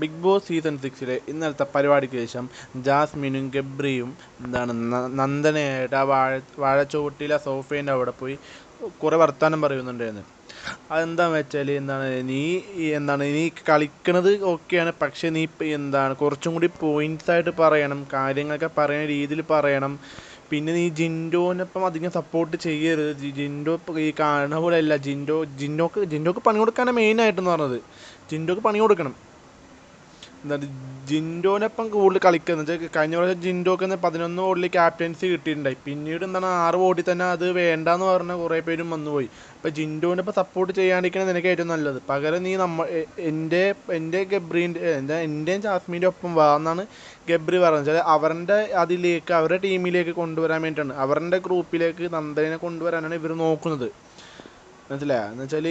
Big boss season സിക്സിലെ ഇന്നലത്തെ പരിപാടിക്ക് ശേഷം ജാസ്മിനും ഗബ്രിയും എന്താണ് നന്ദനയായിട്ട് ആ വാഴ വാഴച്ചുവട്ടിലെ സോഫേന്റെ അവിടെ പോയി കുറേ വർത്തമാനം പറയുന്നുണ്ടായിരുന്നു. അതെന്താണെന്ന് വെച്ചാൽ എന്താണ് നീ എന്താണ് നീ കളിക്കണത് ഓക്കെയാണ് പക്ഷേ നീ എന്താണ് കുറച്ചും കൂടി പോയിന്റ്സ് ആയിട്ട് പറയണം കാര്യങ്ങളൊക്കെ പറയുന്ന രീതിയിൽ പറയണം. പിന്നെ നീ ജിൻഡോനൊപ്പം അധികം സപ്പോർട്ട് ചെയ്യരുത്. ജിൻഡോ ഈ കാണുന്ന പോലെ അല്ല ജിൻഡോ ജിൻഡോക്ക് ജിൻഡോക്ക് പണി കൊടുക്കാനാണ് മെയിനായിട്ടെന്ന് പറഞ്ഞത്. ജിൻഡോക്ക് പണി കൊടുക്കണം. എന്താണ് ജിൻഡോനൊപ്പം കൂടുതൽ കളിക്കുന്നത്. വെച്ചാൽ കഴിഞ്ഞ പ്രാവശ്യം ജിൻഡോക്ക് പതിനൊന്ന് ഓടിൽ ക്യാപ്റ്റൻസി കിട്ടിയിട്ടുണ്ടായി. പിന്നീട് എന്താണ് ആറ് ഓടി തന്നെ അത് വേണ്ടാന്ന് പറഞ്ഞ കുറേ പേരും വന്നുപോയി. അപ്പോൾ ജിൻഡോനൊപ്പം സപ്പോർട്ട് ചെയ്യാണ്ടിരിക്കണത് നിനക്ക് ഏറ്റവും നല്ലത്. പകരം നീ നമ്മ എന്റെ എന്റെ ഗബ്രീന്റെ എന്റെ എന്റെയും ജാസ്മിന്റെ ഒപ്പം വാ എന്നാണ് ഗബ്രി പറഞ്ഞത്. വെച്ചാൽ അവരുടെ അതിലേക്ക് അവരുടെ ടീമിലേക്ക് കൊണ്ടുവരാൻ വേണ്ടിയിട്ടാണ്. അവരുടെ ഗ്രൂപ്പിലേക്ക് നന്ദനെ കൊണ്ടുവരാനാണ് ഇവർ നോക്കുന്നത്. മനസ്സിലായോ? എന്ന് വെച്ചാൽ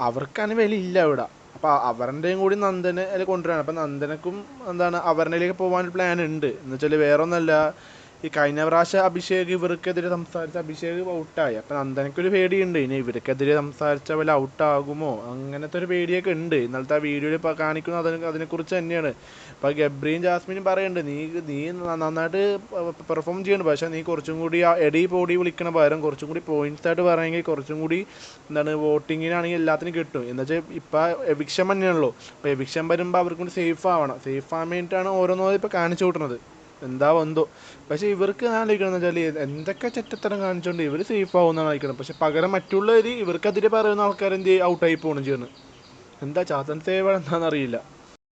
അവർക്കാണ് വിലയില്ല ഇവിടെ. അപ്പോൾ അവരുടെയും കൂടി നന്ദനെ കൊണ്ടുവരാണ്. അപ്പൊ നന്ദനക്കും എന്താണ് അവരുടെയിലേക്ക് പോകാൻ പ്ലാൻ ഉണ്ട്. എന്ന് വെച്ചാൽ വേറെ ഒന്നല്ല ഈ കഴിഞ്ഞ പ്രാവശ്യം അഭിഷേക് ഇവർക്കെതിരെ സംസാരിച്ച അഭിഷേക് ഔട്ടായി. അപ്പം നന്ദനക്കൊരു പേടിയുണ്ട്. ഇനി ഇവർക്കെതിരെ സംസാരിച്ച വല്ല ഔട്ടാകുമോ? അങ്ങനത്തെ ഒരു പേടിയൊക്കെ ഉണ്ട്. ഇന്നലത്തെ ആ വീഡിയോയിൽ ഇപ്പോൾ കാണിക്കുന്നത് അതിനെ അതിനെക്കുറിച്ച് തന്നെയാണ്. അപ്പോൾ ഗബ്രിയും ജാസ്മിനും പറയുന്നുണ്ട് നീ നീ നന്നായിട്ട് പെർഫോം ചെയ്യുന്നുണ്ട് പക്ഷേ നീ കുറച്ചും കൂടി എടി പോടി വിളിക്കണ പകരം കുറച്ചും കൂടി പോയിന്റ്സ് ആയിട്ട് പറയുമെങ്കിൽ കുറച്ചും കൂടി എന്താണ് വോട്ടിങ്ങിനാണെങ്കിൽ എല്ലാത്തിനും കിട്ടും. എന്ന് വെച്ചാൽ ഇപ്പം എവിക്ഷൻ തന്നെയാണല്ലോ. അപ്പോൾ എവിക്ഷൻ വരുമ്പോൾ അവർക്കും സേഫ് ആവണം. സേഫ് ആവാൻ വേണ്ടിയിട്ടാണ് ഓരോന്നോ ഇപ്പോൾ കാണിച്ചു കൂട്ടുന്നത് എന്താ എന്തോ പക്ഷേ ഇവർക്ക് ഞാൻ ആലോചിക്കണം വെച്ചാൽ എന്തൊക്കെ ചെറ്റത്തരം കാണിച്ചുകൊണ്ട് ഇവർ സേഫ് ആവുമെന്നാണ് ആലോചിക്കണം പക്ഷെ പകരം മറ്റുള്ളവർ ഇവർക്കെതിരെ പറയുന്ന ആൾക്കാർ എന്ത് ഔട്ടായി പോകണം ചെയ്യുന്നത്. എന്താ ചാത്തൻ സേവ എന്താണെന്നറിയില്ല